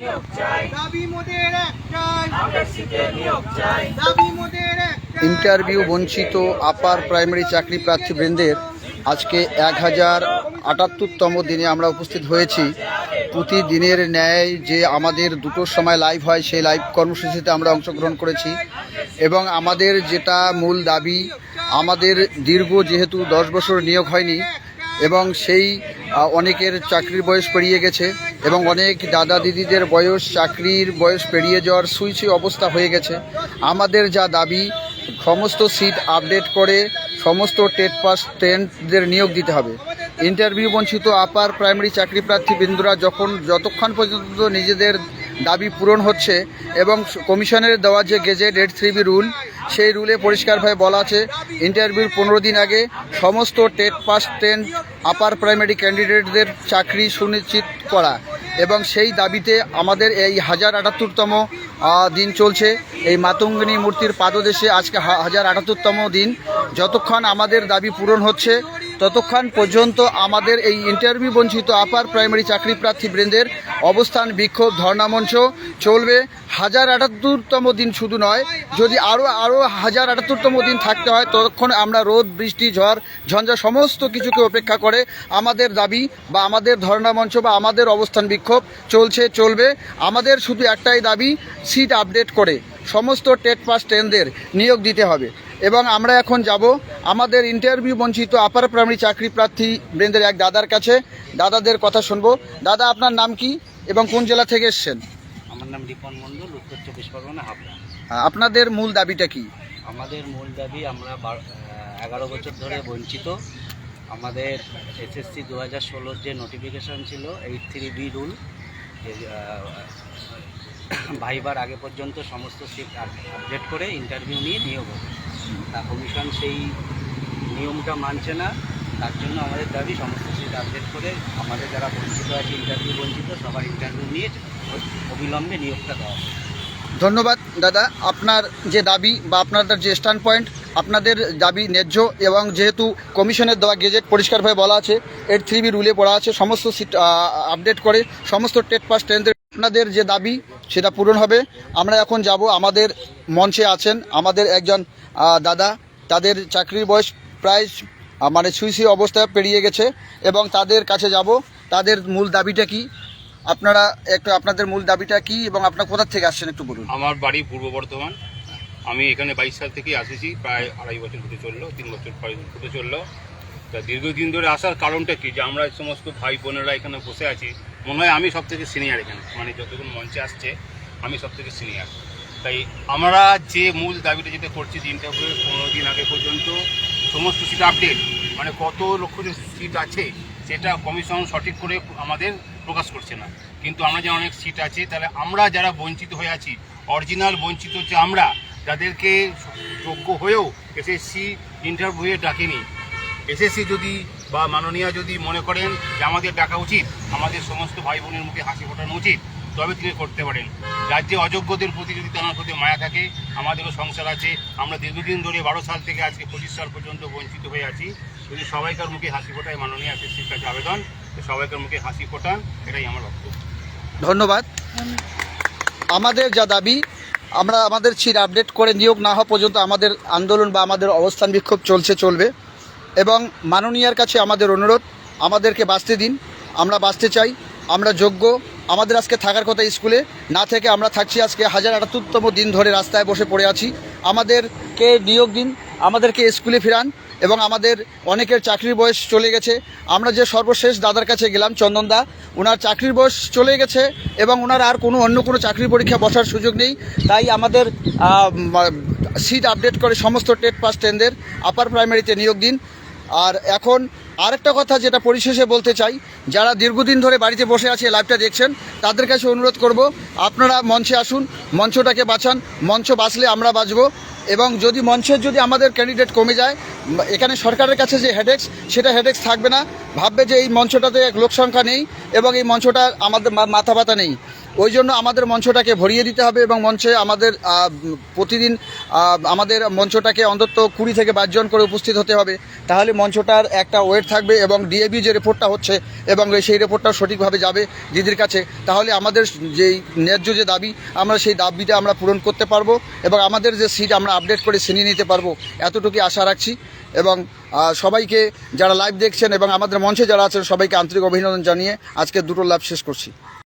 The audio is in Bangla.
দাবি মোদের একটাই। দাবি মোদের ইন্টারভিউ বঞ্চিত আপার প্রাইমারি চাকরি প্রার্থী বৃন্দের আজকে এক হাজার আটাত্তরতম দিনে আমরা উপস্থিত হয়েছি। প্রতিদিনের ন্যায় যে আমাদের দুটোর সময় লাইভ হয় সেই লাইভ কর্মসূচিতে আমরা অংশগ্রহণ করেছি। এবং আমাদের যেটা মূল দাবি আমাদের দীর্ঘ যেহেতু দশ বছর নিয়োগ হয়নি এবং সেই অনেকের চাকরির বয়স পেরিয়ে গেছে এবং অনেক দাদা দিদিদের বয়স, চাকরির বয়স পেরিয়ে যাওয়ার সুইচি অবস্থা হয়ে গেছে। আমাদের যা দাবি, সমস্ত সিট আপডেট করে সমস্ত টেট পাস টেন্টদের নিয়োগ দিতে হবে। ইন্টারভিউ বঞ্চিত আপার প্রাইমারি চাকরি প্রার্থী বিন্দুরা যখন যতক্ষণ পর্যন্ত নিজেদের দাবি পূরণ হচ্ছে এবং কমিশনের দেওয়া যে gazette eight three B rule সেই রুলে পরিষ্কারভাবে বলা আছে, ইন্টারভিউর পনেরো দিন আগে সমস্ত TET pass ten upper primary ক্যান্ডিডেটদের চাকরি সুনিশ্চিত করা এবং সেই দাবিতে আমাদের এই হাজার আটাত্তরতম দিন চলছে। এই মাতঙ্গিনী মূর্তির পাদদেশে আজকে হাজার আটাত্তরতম দিন। যতক্ষণ আমাদের দাবি পূরণ হচ্ছে ততক্ষণ পর্যন্ত আমাদের এই ইন্টারভিউ বঞ্চিত আপার প্রাইমারি চাকরি প্রার্থী বৃন্দের অবস্থান বিক্ষোভ, ধর্ণা মঞ্চ চলবে। হাজার আটাত্তরতম দিন শুধু নয়, যদি আরও আরও হাজার আটাত্তরতম দিন থাকতে হয়, ততক্ষণ আমরা রোদ, বৃষ্টি, ঝড়, ঝঞ্ঝা সমস্ত কিছুকে অপেক্ষা করে আমাদের দাবি বা আমাদের ধর্ণা মঞ্চ বা আমাদের অবস্থান বিক্ষোভ চলছে, চলবে। আমাদের শুধু একটাই দাবি সিট আপডেট করে। সমস্ত টেট পাস টেনদের নিয়োগ দিতে হবে। এবং আমরা এখন যাব আমাদের ইন্টারভিউ বঞ্চিত আপার প্রাইমারি চাকরি প্রার্থী বৃন্দের এক দাদার কাছে। দাদাদের কথা শুনব। দাদা আপনার নাম কি এবং কোন জেলা থেকে এসছেন? আমার নাম রিপন মণ্ডল উত্তর চব্বিশ পরগনা হাবড়া। আপনাদের মূল দাবিটা কি? আমাদের মূল দাবি আমরা এগারো বছর ধরে বঞ্চিত। আমাদের এসএসসি দু হাজার ষোলোর যে নোটিফিকেশান ছিল এইট থ্রি বি রুল ভাইবার আগে পর্যন্ত সমস্ত সিট আপডেট করে ইন্টারভিউ নিয়ে নিয়োগ হবে। তা কমিশন সেই নিয়মটা মানছে না, তার জন্য আমাদের দাবি সমস্ত সিট আপডেট করে আমাদের যারা বঞ্চিত আছে ইন্টারভিউ বঞ্চিত সবার ইন্টারভিউ নিয়ে অবিলম্বে নিয়োগটা দেওয়া ধন্যবাদ, দাদা। আপনার যে দাবি বা আপনাদের যে স্ট্যান্ড পয়েন্ট আপনাদের দাবি ন্যায্য এবং যেহেতু কমিশনের দেওয়া গেজেট পরিষ্কারভাবে বলা আছে এইট থ্রি বি রুলে বলা আছে, সমস্ত সিট আপডেট করে সমস্ত টেট পাস টেনদের আপনাদের যে দাবি সেটা পূরণ হবে। আমরা এখন যাব, আমাদের মঞ্চে আছেন আমাদের একজন দাদা। তাদের চাকরির বয়স প্রায় মানে সুইসি সুই অবস্থা পেরিয়ে গেছে এবং তাদের কাছে যাব। তাদের মূল দাবিটা কি? আপনারা একটু আপনাদের মূল দাবিটা কি এবং আপনার কোথা থেকে আসছেন একটু বলুন। আমার বাড়ি পূর্ব বর্ধমান। আমি এখানে বাইশ সাল থেকেই আসেছি, প্রায় আড়াই বছর হতে চলল, তিন বছর হতে চলল। তা দীর্ঘদিন ধরে আসার কারণটা কি? যে আমরা সমস্ত ভাই বোনেরা এখানে বসে আছি মনে হয় আমি সব থেকে সিনিয়র এখানে। মানে যতক্ষণ মঞ্চে আসছে, আমি সব থেকে সিনিয়র তাই আমরা যে মূল দাবিটা যেটা করছি যে ইন্টারভিউ পনেরো দিন আগে পর্যন্ত, সমস্ত সিট আপডেট মানে কত লক্ষ যে সিট আছে, সেটা কমিশন সঠিক করে আমাদের প্রকাশ করছে না। কিন্তু আমরা যে অনেক সিট আছে, তাহলে আমরা যারা বঞ্চিত হয়ে আছি অরিজিনাল বঞ্চিত হচ্ছে আমরা যাদেরকে যোগ্য হয়েও এসএসসি ইন্টারভিউয়ে ডাকেনি। এসএসসি যদি বা মাননীয়া যদি মনে করেন যে আমাদের ডাকা উচিত, আমাদের সমস্ত ভাই বোনের মুখে হাসি ফোটানো উচিত, তবে তিনি করতে পারেন। রাজ্যে অযোগ্যদের প্রতি যদি তার প্রতি মায়া থাকে, আমাদেরও সংসার আছে। আমরা দীর্ঘদিন ধরে বারো সাল থেকে আজকে পঁচিশ সাল পর্যন্ত বঞ্চিত হয়ে আছি। যদি সবাইকার মুখে হাসি ফোটায় মাননীয় এসএসসির কাছে আবেদন সবাইকার মুখে হাসি ফোটান, এটাই আমার বক্তব্য। ধন্যবাদ। আমাদের যা দাবি, আমরা আমাদের সিট আপডেট করে নিয়োগ না হওয়া পর্যন্ত আমাদের আন্দোলন বা আমাদের অবস্থান বিক্ষোভ চলছে, চলবে। এবং মাননীয়ার কাছে আমাদের অনুরোধ, আমাদেরকে বাঁচতে দিন। আমরা বাঁচতে চাই, আমরা যোগ্য। আমাদের আজকে থাকার কথা স্কুলে, না থেকে আমরা থাকছি আজকে হাজার আটাত্তরতম দিন ধরে রাস্তায় বসে পড়ে আছি। আমাদেরকে নিয়োগ দিন, আমাদেরকে স্কুলে ফেরান এবং আমাদের অনেকের চাকরির বয়স চলে গেছে। আমরা যে সর্বশেষ দাদার কাছে গেলাম চন্দনদা ওনার চাকরির বয়স চলে গেছে এবং ওনার আর কোনো অন্য কোনো চাকরির পরীক্ষা বসার সুযোগ নেই। তাই আমাদের সিট আপডেট করে সমস্ত টেট পাস টেনদের আপার প্রাইমারিতে নিয়োগ দিন। আর এখন আরেকটা কথা যেটা পরিশেষে বলতে চাই, যারা দীর্ঘদিন ধরে বাড়িতে বসে আছে লাইভটা দেখছেন, তাদের কাছে অনুরোধ করব, আপনারা মঞ্চে আসুন, মঞ্চটাকে বাঁচান, মঞ্চ বাঁচলে আমরা বাঁচবো এবং যদি মঞ্চের যদি আমাদের ক্যান্ডিডেট কমে যায়, এখানে সরকারের কাছে যে হেডেক্স সেটা হেডেক্স থাকবে না। ভাববে যে এই মঞ্চটাতে লোক সংখ্যা নেই এবং এই মঞ্চটা আমাদের মাথা ব্যথা নেই। ওই জন্য আমাদের মঞ্চটাকে ভরিয়ে দিতে হবে এবং মঞ্চে আমাদের প্রতিদিন আমাদের মঞ্চটাকে অন্তত কুড়ি থেকে বাইশ জন করে উপস্থিত হতে হবে। তাহলে মঞ্চটার একটা ওয়েট থাকবে এবং ডিএবি যে রিপোর্টটা হচ্ছে এবং সেই রিপোর্টটা সঠিকভাবে যাবে দিদির কাছে। তাহলে আমাদের যেই ন্যায্য যে দাবি, আমরা সেই দাবিটা আমরা পূরণ করতে পারব এবং আমাদের যে সিট আমরা আপডেট করে ছিনিয়ে নিতে পারব। এতটুকু আশা রাখছি এবং সবাইকে যারা লাইভ দেখছেন এবং আমাদের মঞ্চে যারা আছেন সবাইকে আন্তরিক অভিনন্দন জানিয়ে আজকে দুটো লাইভ শেষ করছি।